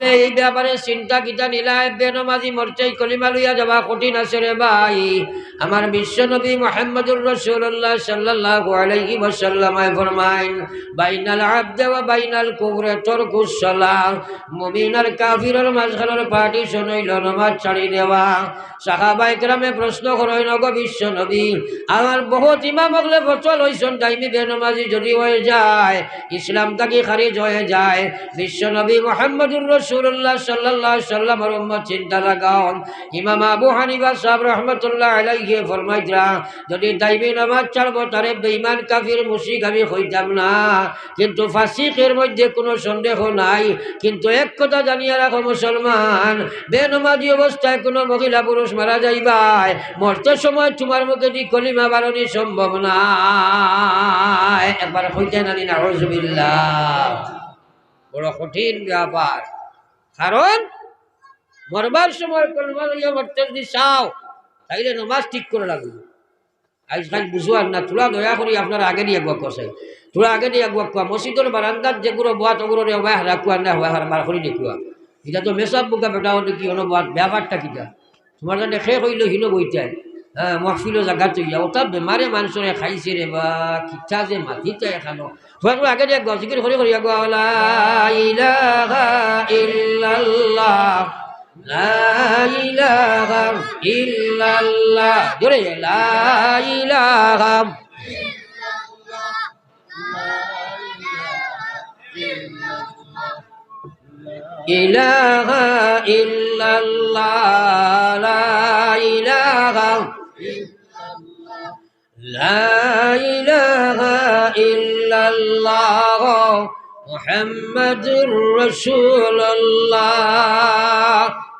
এই ব্যাপারে চিন্তা কিতা নিলাই বেনমাজি মরচাই কলিমা লইয়া যাবা, কঠিন আছে রে ভাই। আমার বিশ্ব নবী মোহাম্মদুর রসুল্লাহ সাল্লাহ আলাইহি ওয়াসাল্লামায় ফরমাইন, বাইনাল আবদে ওয়া বাইনাল কুবরে, তরকুস সালাহ মুমিন আর কাফিরের মাঝখানের পার্টিশন হইল নমাজ ছাড়ি দেওয়া সাহাবাই গ্রামে প্রশ্ন করেন নগ বিশ্ব নবী, আমার বহুত ইমাম হকলে বচল হইছন টাইমি বেনমাজি যদি হয়ে যায়, ইসলাম তাকে খারিজ হয়ে যায়? বিশ্ব নবী মোহাম্মদুর চিন্তা যদি কিন্তু ফাসিকের মধ্যে কোনো সন্দেহ নাই। কিন্তু এক কথা জানিয়া রাখো মুসলমান, বেনমাজি অবস্থায় কোনো মহিলা পুরুষ মারা যাইবাই মরতে সময় তোমার মুখে দি কলিমা বারণী সম্ভব না। একবার হইতে না হজবিল্লাহ বড় কঠিন ব্যাপার। কারণ মরবার সময় মরতে যদি তাইলে নমাজ ঠিক করে লাগবে আজকাল বুঝুয়ার না তোরা দয়া করি আপনার আগে নিয়ে একবার কষাই। তোরা আগে নিয়ে একবার কোয়া মসজিদের বারান্দার যেগুলো বোয়া তগুলো রে হওয়া হারা কুয়া না হওয়া হারা মার করি দেখুয়া এটা তো মেসাব বুকা বেটা হলে কি হলো ব্যাপারটা কিটা? তোমার জানে শেষ হইল হিনো বইটায় মহফিল জায়গা তৈরি ওটা বেমারে মানুষরে খাইছে রে বা কিচ্ছা যে মাতিতে এখানো তোমার আগে দিয়ে একবার জিকির করে করি একবার লা ইলাহা ইল্লাল্লাহ, লা ইলাহা জোরে লা ইলাহা ইলাহা ইল্লাল্লাহ লা ইলাহা ইল্লাল্লাহ মুহাম্মাদুর রাসূলুল্লাহ।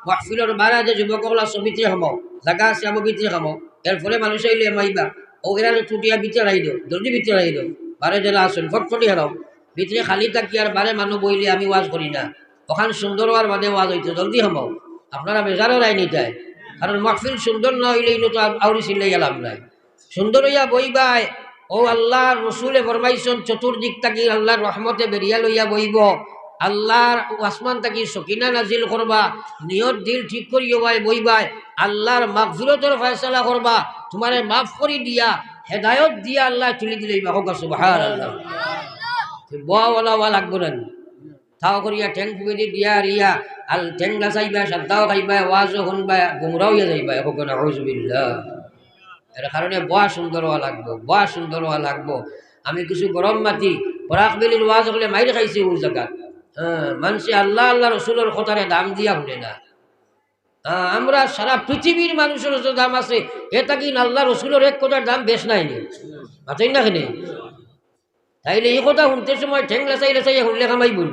মাহফিলের বারা যে যুবকগুলা সমিতি হম জাগা আছে আমার ভিতরে খাম। এর ফলে মানুষ আইলে মাইবা, ও এরা টুটিয়া দিও জলদি ভিতরে রাই দিও বারে যারা আসেন ফটফটি হারাও ভিতরে খালি থাকি আর বারে মানুষ বইলে আমি ওয়াজ করি না। ওখান সুন্দর হওয়ার বাদে ওয়াজ হইতো, জলদি হমাও আপনারা বেজারও রায় নিতায় কারণ মাহফিল সুন্দর না হইলেই তো আউরি চিল্লাই গেলাম নাই। সুন্দর হইয়া বইবাই ও আল্লাহ রসুলে ফরমাইছন চতুর্দিক থাকি আল্লাহর রহমতে বেরিয়া লইয়া বইব। আল্লাহর আসমান থাকি সকিনা নাজিল করবা নিয়ত দিল ঠিক করিও ভাই বইবাই আল্লাহর মাগফিরতর ফয়সালা করবা তোমারে মাফ করি দিয়া হেদায়ত দিয়া আল্লাহ তুলি দিলে হোক সুবহান আল্লাহ ওয়া লাগবো না। তাও করিয়া ঠেং ফুবেদি দিয়া রিয়া আল ঠেং নাচাইবা সাদ্দাও খাইবা ওয়াজও শুনবা গুমরাও ইয়া যাইবা হজবিল্লাহ এর কারণে বয়া সুন্দর হওয়া লাগবো বয়া সুন্দর হওয়া লাগবো। আমি কিছু গরম মাতি পরাক বেলির ওয়াজ হলে মাইর খাইছি ওর জায়গা হ্যাঁ মানুষে আল্লাহ আল্লাহ রসুলের কথারে দাম দিয়া শুনে না। হ্যাঁ, আমরা সারা পৃথিবীর মানুষের যত দাম আছে এটা কি আল্লাহ রসুলের এক কথার দাম বেশ নাই নি। মাথাই না খেনে তাইলে এই কথা শুনতে সময় ঠেং লেচাই লেচাই শুনলে কামাই বল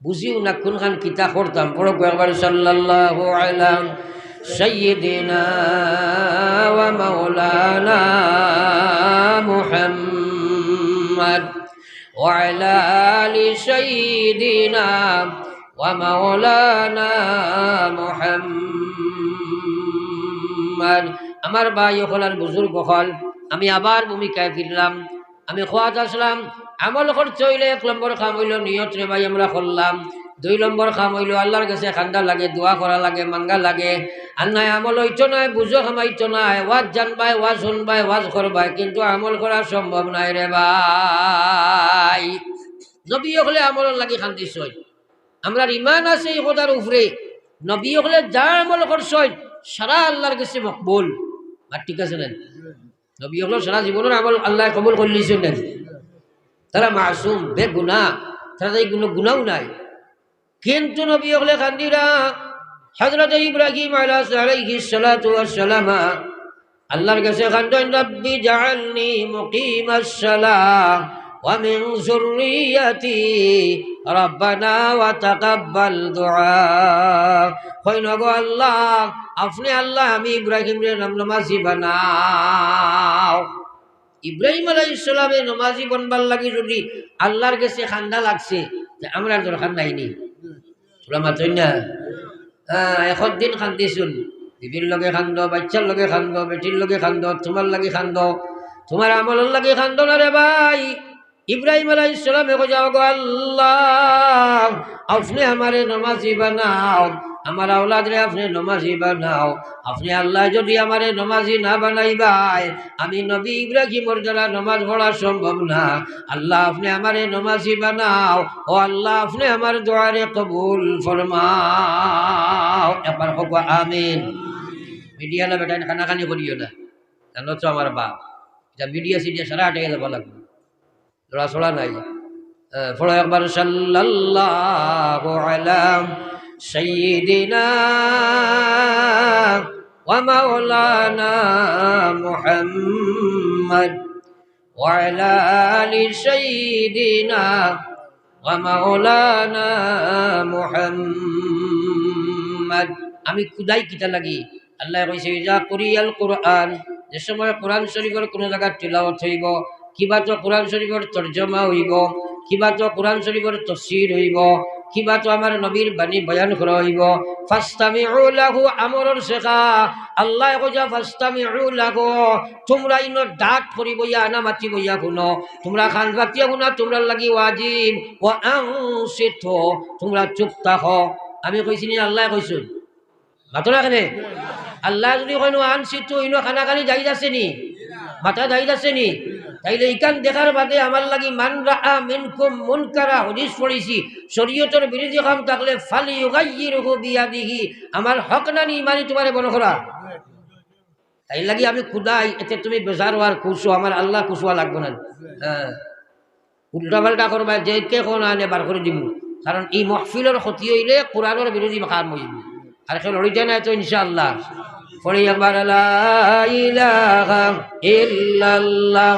বুঝিও না কোনখান কিতা করতাম পড়ো একবার সাল্লাহ আলাম سيدنا ومولانا محمد وعلى آل سيدنا ومولانا محمد আমার ভাই হলার বুজুর্গ হল আমি আবার ভূমিকায় ফিরলাম আমি খোয়াত আসলাম, আমল করতে হইলে এক নম্বর খাম হইল নিয়ত রে ভাই আমরা করলাম। দুই নম্বর খাম হইল আল্লাহর কাছে খান্দা লাগে, দোয়া করা লাগে, মাঙ্গা লাগে। আর নাই আমল হইতো নাই, বুঝো খামাইতো নাই, ওয়াজ জানবাই, ওয়াজ শুনবাই, ওয়াজ করবাই, কিন্তু আমল করা সম্ভব নাই রে ভাই। নবী হলে আমল লাগি খান্দিস আমরা ইমান আছে এই কথার উপরে। নবী হলে যা আমল করছ সারা আল্লাহর কাছে মকবুল। আর ঠিক আছে না? নবী হলো সারা জীবনের আমল আল্লাহ কবুল করলিছেন না তারা মাসুম বে গুণা তারা এই কোনো গুণাও নাই। কিন্তু নবী হলে খান্দিরা হজরত ইব্রাহিম ওয়াসসালাম আল্লাহর কাছে খান্দেন রব্বি মুকিমাস সালাহ ওয়া মিন যুররিয়াতি রব্বানা আল্লাহ, আপনি আল্লাহ, আমি যদি আল্লাহর কাছে খান্দা লাগছে আমরা দরকার নাইনি তোরা না। এখন দিন খান্দিছুন। বিবির লগে খান্দ, বাচ্চার লগে খান্দ, বেটির লগে খান্দ, তোমার লাগে খান্দ। তোমার আমলের লাগে খান্দ না রে ভাই। ইব্রাহিম আলাই আল্লাহ। আপনি আমারে নমাজি বানাও, আমার আওলাদরে আপনি নমাজি বানাও। আপনি আল্লাহ যদি আমারে নমাজি না বানাইবাই, আমি নবী ইব্রাহিমর দ্বারা নমাজ পড়া সম্ভব না। আল্লাহ আপনি আমারে নমাজি বানাও, ও আল্লাহ আপনি আমার দোয়ারে কবুল ফরমাও। একবার হোক, আমিন। মিডিয়া না বেটা খানাখানি করিও না। জানো তো আমার বাপ। এটা মিডিয়া সিডিয়া সারা আটে যাব লাগবে। লড়াছড়া নাই? ফলে একবার সাল্লাল্লাহু আলা সাইয়্যিদিনা ওয়া মাওলানা মুহাম্মদ ওয়া আমি খুদাই কিতা লাগি? আল্লাহ কইছে যা করিয়াল কোরআন, যে সময় কোরআন শরীফের কোনো জায়গায় তিলাওয়াত হইব কিবা তো কোরআন শরীফের তর্জমা হইব কিবা তো কোরআন শরীফের তফসির হইব কিবা তো আমার নবীর বাণী বয়ান করা হইব। ফাস্তামিউ লাহু আমরর শেখা আল্লাহ কইয়া ফাস্তামিউ লাহু, তোমরা ইন ডাক করি বইয়া আনা মাতি বইয়া শুনো। তোমরা খান বাতিয়া শুনা, তোমরা লাগি ওয়াজিব ও আংসিত তোমরা চুপ থাক। আমি কইছি নি, আল্লাহ কইছো মাতরা কেনে? আল্লাহ যদি কইনো আনসিত ইনো খানা খানি যাই যাচ্ছে নি? মাথা যাই যাচ্ছে নি? তাইলে ইকান দেখার বাদে আমার লাগি মান রা মিনকুম মুনকারা, হদিস পড়িছি। শরীয়তের বিরোধী কাম থাকলে ফালি ইউগাইয়িরহু বিয়াদিহি, আমার হক না নি মানি তোমারে বড় করা। তাই লাগি আমি খুদাই, এতে তুমি বেজার হওয়ার খুশো, আমার আল্লাহ খুশুয়া লাগবে না। হ্যাঁ। উল্টা পাল্টা করবা, যে কে কোন আনে, বার করে দিব কারণ এই মহফিলের ক্ষতি হইলে কোরআনের বিরোধী কাম হইব। আর খেল হইতে নাই তো, ইনশাআল্লাহ। পড়ি লা ইলাহা ইল্লাল্লাহ।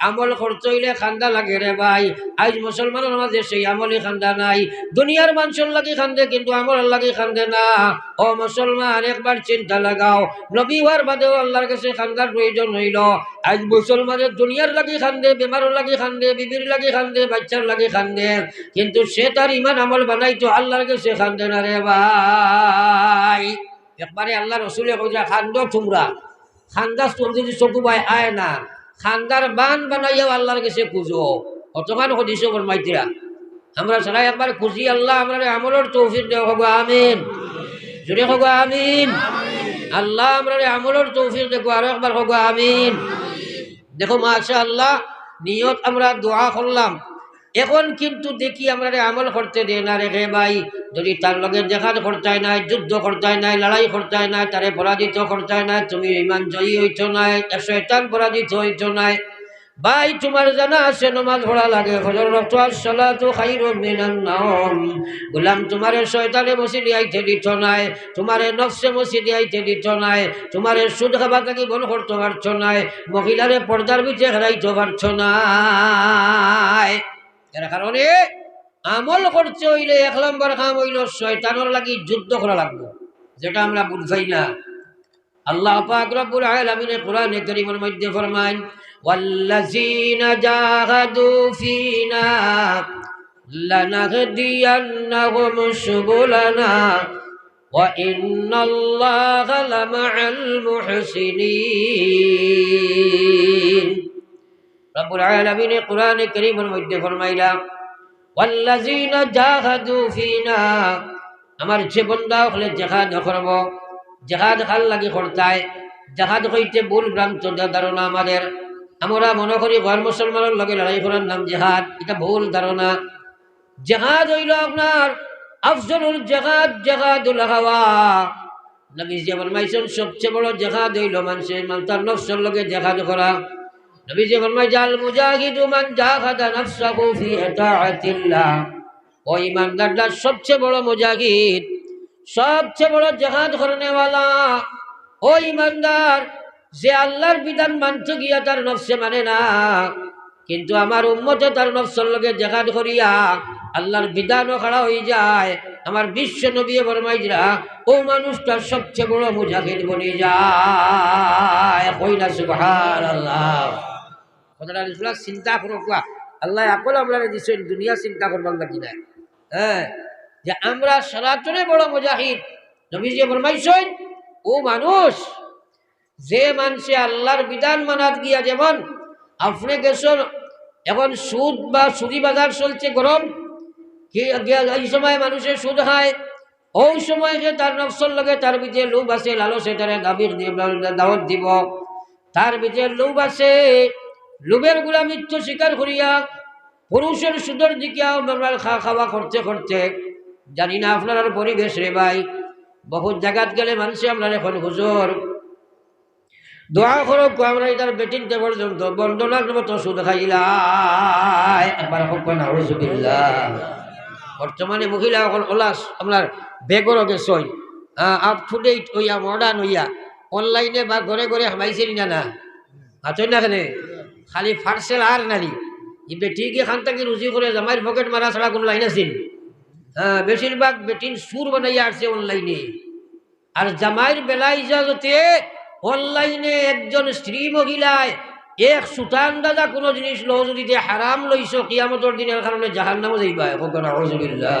আমল করতে হইলে খান্দা লাগে রে ভাই। আজ মুসলমানের মাঝে সেই আমলই খান্দা নাই। দুনিয়ার মানুষের লাগে খান্দে, কিন্তু আমল লাগে খান্দে না। ও মুসলমান, একবার চিন্তা লাগাও। নবী হওয়ার বাদেও আল্লাহর কাছে খান্দার প্রয়োজন হইল। আজ মুসলমানের দুনিয়ার লাগি খান্দে, বেমারের লাগি খান্দে, বিবির লাগি খান্দে, বাচ্চার লাগি খান্দে। কিন্তু সে তার ইমান আমল বানাইতো, আল্লাহর কাছে খান্দে না রে ভাই। একবারে আল্লাহ রসুলে কইরা খান্দ তোমরা। খান্দাস তোর যদি চকু বাই আয় না। খান্দার বান বানাইয়াও আল্লাহর কাছে খুঁজো। অতখান হদিস বরমাইতিরা আমরা সবাই একবার খুশি আল্লাহ আমরা আমলের তৌফিক দেওয়া হব আমিন। জুড়ে হব আমিন। আল্লাহ আমরা আমলের তৌফিক দেখো আরও একবার হব আমিন। দেখো মাশা আল্লাহ নিয়ত আমরা দোয়া করলাম। এখন কিন্তু দেখি আমরা আমল করতে দে না রে ভাই। যদি তার লগে জেহাদ করতাই নাই, যুদ্ধ করতাই নাই, লড়াই করতাই নাই, তারে পরাজিত করতাই নাই, তুমি ইমান জয়ী হইছ নাই শয়তান পরাজিত হইছ নাই। ভাই, তোমার জানা আছে নমাজ পড়া লাগে ফজর রক্ত সালাতু খাইরু মিনান নাওম। গোলাম তোমারে শয়তানে মসজিদে আইতে দিত নাই, তোমারে নফসে মসজিদে আইতে দিত নাই, তোমারে সুদ খাবার থাকি বন করতে পারছ নাই, মহিলারে পর্দার ভিতরে হেরাইতে পারছ নাই। এর কারণে আমল করতে হইলে এক নম্বর কাম হইল শয়তানোর লাগি যুদ্ধ করা লাগবে। যেটা আমরা বুঝাই না। আল্লাহ পাক রব্বুল আলামিন কোরআনে কারীমের মধ্যে ফরমান ওয়াল্লাযীনা জাহাদু ফিনা লানাহদিয়ান্নাহুম সুবুলানা, ওয়া ইন্নাল্লাহা লামাআল মুহসিনিন। রব্বুল আলামিন কোরআনে কারীমের মধ্যে ফরমাইলা ওয়াল্লাযীনা জাহাদু ফিনা আমার যে হলে জেহাদ করব। জেহাদ খাল লাগি করতায়? জেহাদ হইতে ভুল ভ্রান্ত ধারণা আমাদের। আমরা মনে করি ঘর মুসলমানের লগে লড়াই করার নাম জেহাদ, এটা ভুল ধারণা। জেহাদ হইল আপনার আফজলুল জেহাদ, জেহাদুল হাওয়া। নবী ফরমাইছেন, সবচেয়ে বড় জেহাদ হইল মানুষের মান তার নফসের লগে জেহাদ করা। জাল সবচেয়ে বড় মুজাহিদ, সবচেয়ে বড় জেহাদ করনেওয়ালা ও ইমানদার, যে আল্লাহর বিধান মানতে গিয়া তার নফসে মানে না, কিন্তু আমার উম্মতে তার নফসর লগে জেহাদ করিয়া আল্লাহর বিধানও খাড়া হয়ে যায়। আমার বিশ্ব নবী বরমাইজরা ও মানুষটা সবচেয়ে বড় মুজাহিদ বনে যায়। কইনা সুবহান আল্লাহ কথাটা চিন্তা করো কোয়া আল্লাহ আকল আমরা দিচ্ছেন দুনিয়া চিন্তা করবার লাগি না হ্যাঁ যে আমরা সনাতনে বড় মুজাহিদ। নবীজি ফরমাইছেন, ও মানুষ, যে মানুষে আল্লাহর বিধান মানাত গিয়া যেমন আপনি গেছেন, এখন সুদ বা সুদি বাজার চলছে গরম এই সময় মানুষের সুদ খায় ওই সময় যে তার নকশল লাগে তার ভিতরে লোভ আছে, লালসে তারা দাবির দাওয়াত দিব। তার ভিতরে লোভ আছে লোভের গুলামিত্ব স্বীকার করিয়া পুরুষের সুদর দিকে খা খাওয়া করতে করতে জানি না আপনার পরিবেশ রে ভাই, বহুত জায়গাত গেলে মানুষে আমরা এখন হুজুর। দোয়া করো আমরা এটার বেটিনতে পর্যন্ত বন্দনার মতো সুদ খাইলাই। বর্তমানে মহিলা এখন ওলাস, আপনার বেগর গেছই। আপ টু ডেট হইয়া মডার্ন হইয়া, অনলাইনে বা ঘরে ঘরে হামাইছে না না? হাতই না খালি ফার্সেল আর ই বেটিকে খান থাকি রুজি করে জামাইয়ের পকেট মারা ছাড়া কোনো লাইন হ্যাঁ বেশিরভাগ বেটিন সুর বানাইয়া আসছে অনলাইনে আর জামাইয়ের বেলা ইজাজতে অনলাইনে একজন স্ত্রী মহিলায় এক সুতান দাদা কোনো জিনিস লো যদি হারাম লইছ কিয়ামতর দিনের কারণে জাহান নামও যাইবা আউজুবিল্লাহ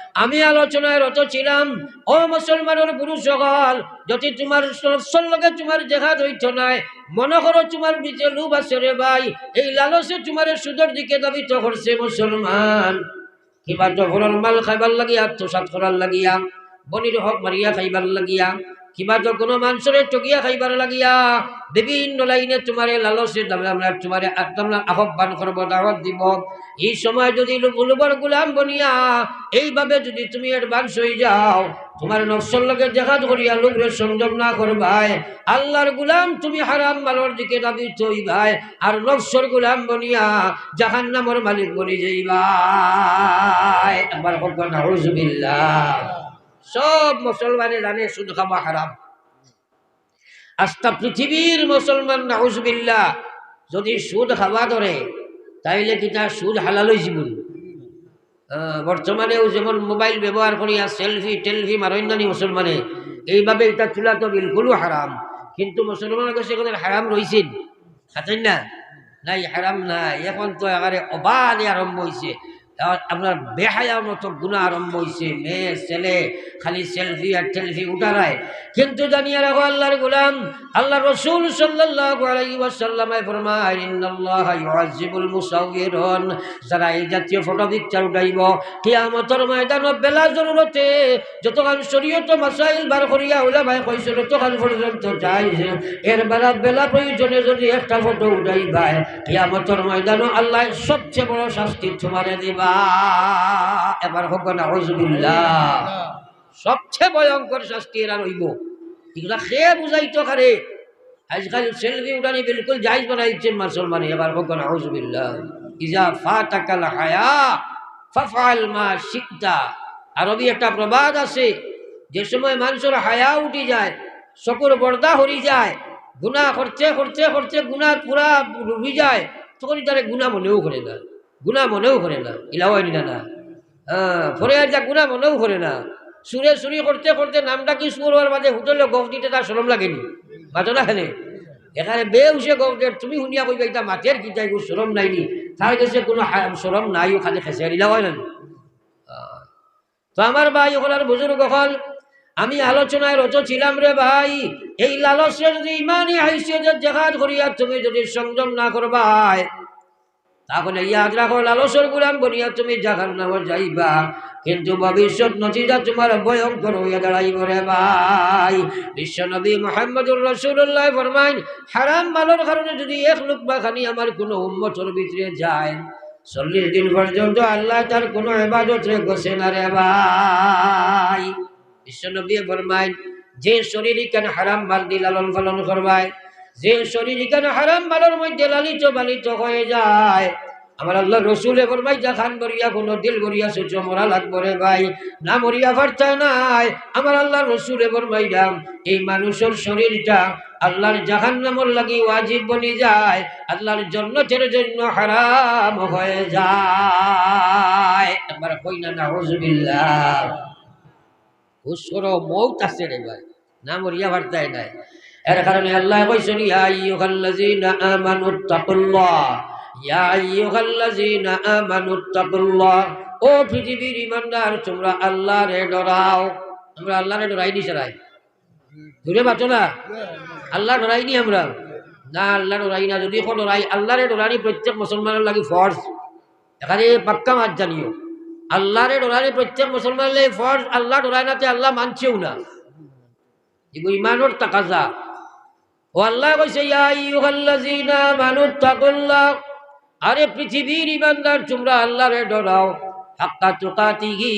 আমি আলোচনায় রত ছিলাম, ও মুসলমানের গুরু সকল যদি তোমার লগে তোমার দেখা দৈত নাই, মনে করো তোমার বিচে লুব আছে রে ভাই, এই লালসে তোমার সুদর দিকে দাবিত করছে মুসলমান। কিবা জহরল মাল খাইবার লাগিয়া আত্মসাত করার লাগিয়া, বনির হক মারিয়া খাইবার লাগিয়া কিবা কোনো টকিয়া খাইবার লাগিয়া, বিভিন্ন লাইনে তোমারে লালসে আমরা আহ্বান করব, দাওয়াত দিব। এই সময় যদি গুলাম বনিয়া, এইভাবে যদি তুমি অ্যাডভান্স হয়ে যাও, তোমার নকশর লগে জেহাদ করিয়া লোকরে সংযম না করবাই, আল্লাহর গুলাম তুমি হারাম মালর দিকে দাবি ভাই আর নকশর গুলাম বনিয়া জাহান নামর মালিক বনি যাইবাই। একবার হোক নাউজুবিল্লাহ। সব মুসলমানে জানে সুদ খাওয়া হারাম। আস্তা পৃথিবীর মুসলমান নাউজবিল্লা যদি সুদ খাওয়া ধরে, তাইলে কিতা সুদ হালালই জীবন? বর্তমানেও যেমন মোবাইল ব্যবহার করিয়া সেলফি, টেলফি মারইন্দানি মুসলমানে, এইভাবে এটা চুলা তো বিলকুলও হারাম। কিন্তু মুসলমানের কাছে এখন হারাম রয়েছেন খাতেন না? নাই, হারাম নাই। এখন তো এবারে অবাধে আরম্ভ হয়েছে আপনার বেহায়ার মতো গুণা আরম্ভ হয়েছে মেয়ে, ছেলে, খালি সেলফি আর টেলফি উঠারায় কিন্তু জানিয়ে রাখো আল্লাহর গুলাম আল্লাহ রসুল যারা এই জাতীয় ফটো পিকচার উঠাইব, কিয়ামতর ময়দান বেলা জরুরতে যতক্ষণ শরীয়ত মাসাইল বার করিয়া ভাই কইছে ততক্ষণ পর্যন্ত যাই এর বেলা বেলা প্রয়োজনে যদি একটা ফটো উঠাই ভাই কিয়ামতর ময়দানও আল্লাহ সবচেয়ে বড় শাস্তি তোমারে দিবা। এবার হোক না সবচেয়ে ভয়ঙ্কর শাস্তি এরা রইব। এগুলা খেয়ে বুঝাইতো কারে আজকাল সেলফি উঠানি বিলকুল জাইজ বানাইছেন মুসলমানে, এবার হোক না হজবিল্লাহ ইজা ফাতাকাল হায়া ফাফাল মা শিকতা আরবি একটা প্রবাদ আছে, যে সময় মানুষের হায়া উঠি যায় চকুর বর্দা হরি যায় গুণা করতে করতে করতে গুণার পুরা ডুবি যায় তখন তারা গুণা মনেও করে না। গুণা মনেও করে না। ইলাও না না। হ্যাঁ ফরে আর যা গুণা মনেও করে না। সুরে সুরি করতে করতে নামটা কি সুর হওয়ার মাঝে হুটলে গফ দিতে তার সরম লাগেনি? বাজো না খানে এখানে বেউসে গৌকে তুমি শুনিয়া কইবা এটা মাছের কি যাই সরম নাইনি তার কাছে কোনো সরম নাই, ওখানে খেসে দিলা হয় না। তো আমার ভাই ওখানে বুজুর্গ হল। আমি আলোচনায় রত ছিলাম রে ভাই। এই লালসে যদি ইমানই হাইসিয়তের জেহাদ করিয়া তুমি যদি সংযম না করবাই তাহলে ইয়াদ রাখো লালসর গুলাম বনিয়া তুমি জাহান নাম যাইবা। কিন্তু ভবিষ্যৎ নচিদা তোমার ভয়ঙ্কর হইয়া দাঁড়াইব রে ভাই। বিশ্ব নবী মোহাম্মদুর রসুল্লাহ ফরমাইন, হারাম মালোর কারণে যদি এক লোক বা খানি আমার কোনো উম্মতর ভিতরে যায়, চল্লিশ দিন পর্যন্ত আল্লাহ তার কোনো এবাদত গোসে না রে ভাই। বিশ্ব নবী ফরমাইন, যে শরীর কেন হারাম বালদি লালন পালন করবায়? যে শরীর কেন হারাম বালোর মধ্যে লালিত বালিত হয়ে যায়। আমার আল্লাহ রসুলে ফরমাই যা খান বরিয়া কোনো দিল বরিয়া সুচ মরা লাগবো রে ভাই। না মরিয়া পারতা নাই। আমার আল্লাহ রসুলে ফরমাই দাম, এই মানুষের শরীরটা আল্লাহর জাহান নামর লাগি ওয়াজিব বনি যায়। আল্লাহর জন্নতের জন্য হারাম হয়ে যায়। একবার কই না না হজবিল্লাহ হুসর মৌত আছে রে ভাই। না মরিয়া বার্তায় নাই। এর কারণে আল্লাহ কইছেন, ইয়া আইয়ুহাল্লাযীনা আমানুত্তাকুল্লাহ ইয়া আইয়ুহাল্লাযীনা আমানুত্তাকুল্লাহ ও পৃথিবীর ইমানদার, তোমরা আল্লাহরে ডরাও। আমরা আল্লাহরে ডরাই নি সারাই। দূরে বাঁচো না। আল্লাহ ডরাই নি আমরা। না, আল্লাহ ডরাই না। যদি এখন ডরাই আল্লাহরে ডরানি, প্রত্যেক মুসলমানের লাগি ফর্জ। এখানে পাক্কা মাত জানিও। আল্লাহরে ডরানি, প্রত্যেক মুসলমানের লাগি ফর্জ। আল্লাহ ডরাই নাতে আল্লাহ মানছেও না। এগুলো ইমানোর তাকাজা। আল্লাহ কইছে ইয়া আইয়ুহাল্লাযীনা আমানুত্তাকুল্লাহ আরে পৃথিবীর ইমানদার, তোমরা আল্লাহরে ডরাও। হাক্কা তুকাতিহি,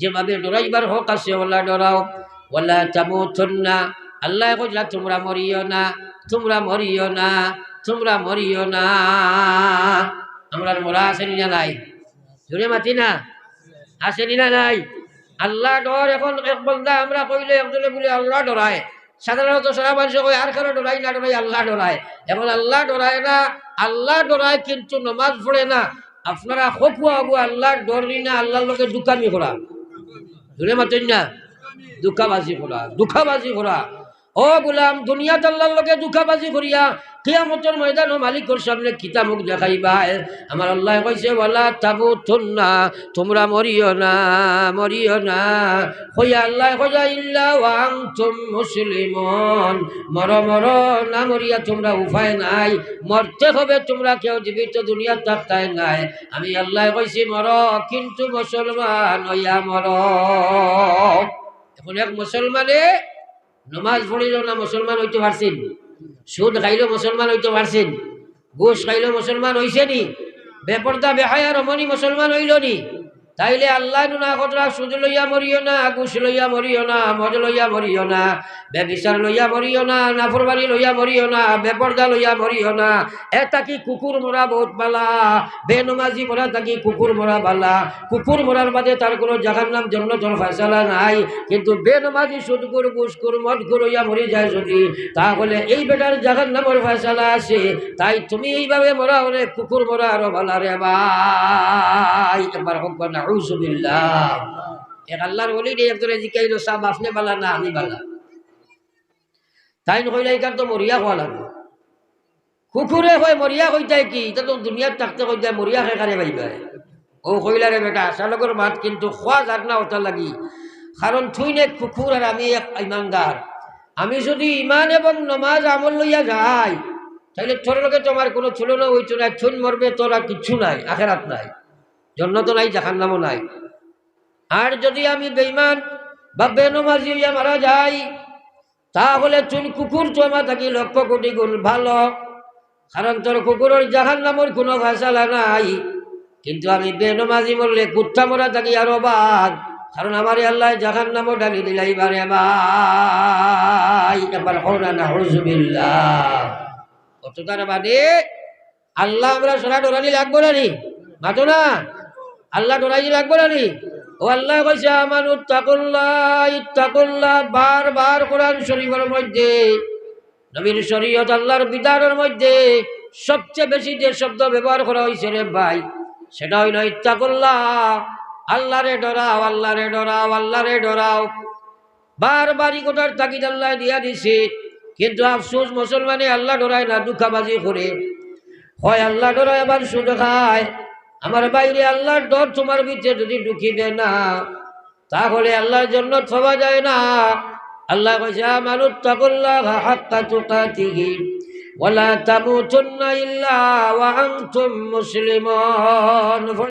যেভাবে ডরাইবার হক আছে ওলা ডরাও। ওয়ালা তামুতুন্না, আল্লাহ কইলা তোমরা মরিও না, তোমরা মরিও না, তোমরা মরিও না। আমরা মরা আসেনি না নাই? জোরে মাতি না। আসেনি না নাই? আল্লাহ ডর এখন, এক বন্ধা আমরা কইলে একজনে বলে আল্লাহ ডরায়। সাধারণত মানুষ কই আর কারও ডোরাই না ডোরাই, আল্লাহ ডোরায়। এখন আল্লাহ ডোরায় না, আল্লাহ ডোরায় কিন্তু নমাজ পড়ে না। আপনারা খপুয়া হব আল্লাহ ডরি না, আল্লাহর লোকে দুকামি করা। ধরে মাতেন না? দুঃখাবাজি করা দুঃখাবাজি করা। ও গুলাম দুনিয়াত আল্লাহর লোকে দুঃখাবাজি করিয়া কিয়ামতের ময়দান ও মালিকর সামনে কিতা মুখ দেখাইবা। আমার আল্লাহ কইছে বলা তাবু না তোমরা মরিও না মরিও না। হইয়া আল্লাহ কইয়া, ইল্লা ওয়াং তুম মুসলিমন। মর মর না মরিয়া তোমরা উপায় নাই। মরতে হবে তোমরা, কেউ জীবিত দুনিয়ার থাকতাই নাই। আমি আল্লাহ কইছি, মর, কিন্তু মুসলমান হইয়া মর। এখন এক মুসলমানে নমাজ পড়িল না মুসলমান হইতে পারছেন। সুদ খাইল মুসলমান হইতে পারছেন। ঘুষ খাইল মুসলমান হইছে নি। বেপর্দা, বেহায়া, রমণী মুসলমান হইল নি। তাইলে আল্লাহ না কতরা সুদ লইয়া মরিও না ঘুষ লইয়া মরিও না, মদ লইয়া মরিও না বেবিচার লইয়া মরিও না নাফরবানি লইয়া মরিও না, বেপর্দা লইয়া মরিও না এটা কি কুকুর মরা বহুত বালা, বেনমাজি মরা তাকি কুকুর মরা বালা, কুকুর মরার বাদে তার কোনো জাহার নাম জন্য তোর ফয়সালা নাই, কিন্তু বেনমাজি সুদকুর ঘুষকুর মদকুর হইয়া মরি যায় যদি, তাহলে এই বেটার জাহার নামের ফয়সালা আছে, তাই তুমি এইভাবে মরা হলে কুকুর মরা আরও ভালা রে ভাই, একবার হোক না কুকুরে হয় মরিয়া কি? তো দুনিয়ার থাকতে মরিয়া খাই কারে পাইবাই ও বেটা মাত কিন্তু খোয়া যাক না ওটা লাগি। কারণ তুই কুকুর আর আমি এক ইমানদার আমি যদি ইমান এবং নমাজ আমল লইয়া যাই তাহলে তোর লোকে তোমার কোনো হইতো না ছুন মরবে তোরা কিচ্ছু নাই আখেরাত নাই। জন্নত নাই, জাহান নামও নাই। আর যদি আমি বেইমান বা বেনমাজি মারা যাই, তাহলে চুন কুকুর চমা থাকি লক্ষ কোটি গুণ ভালো। কারণ তোর কুকুরের জাহান নামর কোনো ভাষালা নাই। কিন্তু আমি বেনমাজি মরলে কুত্তা মরা থাকি আরও বাদ কারণ আমার আল্লাহ জাহান নামও ডালি দিলাই বারে আল্লাহ আমরা সোনা ডোরানি লাগবো না নি মাতো না? আল্লাহ ডোরাই লাগবো না নি ও আল্লাহ কইছে আমার ইত্তাকুল্লাহ বার বার কোরআন শরীফের মধ্যে, নবীর শরীয়ত আল্লাহর বিধানের মধ্যে সবচেয়ে বেশি যে শব্দ ব্যবহার করা হয়েছে রে ভাই, সেটা হইল ইত্তাকুল্লাহ। আল্লাহ রে ডরাও আল্লাহ রে ডরাও আল্লাহ রে ডরাও। বারবারই গোটার তাকিদ আল্লাহ দিয়া দিছে। কিন্তু আফসোস, মুসলমানে আল্লাহ ডরায় না, দুঃখাবাজি করে। হয় আল্লাহ ডরায়, আবার সুদ খায় আমার বাইরে আল্লাহর ডর তোমার ভিতরে যদি ঢুকিবে না, তাহলে আল্লাহর জন্য থবা যায় না। আল্লাহ কইসা মানুষ তাকুল্লাহ হাক্কা তুকাতিহি ওয়ালা তামুতুন্না ইল্লা ওয়া আনতুম মুসলিমুন।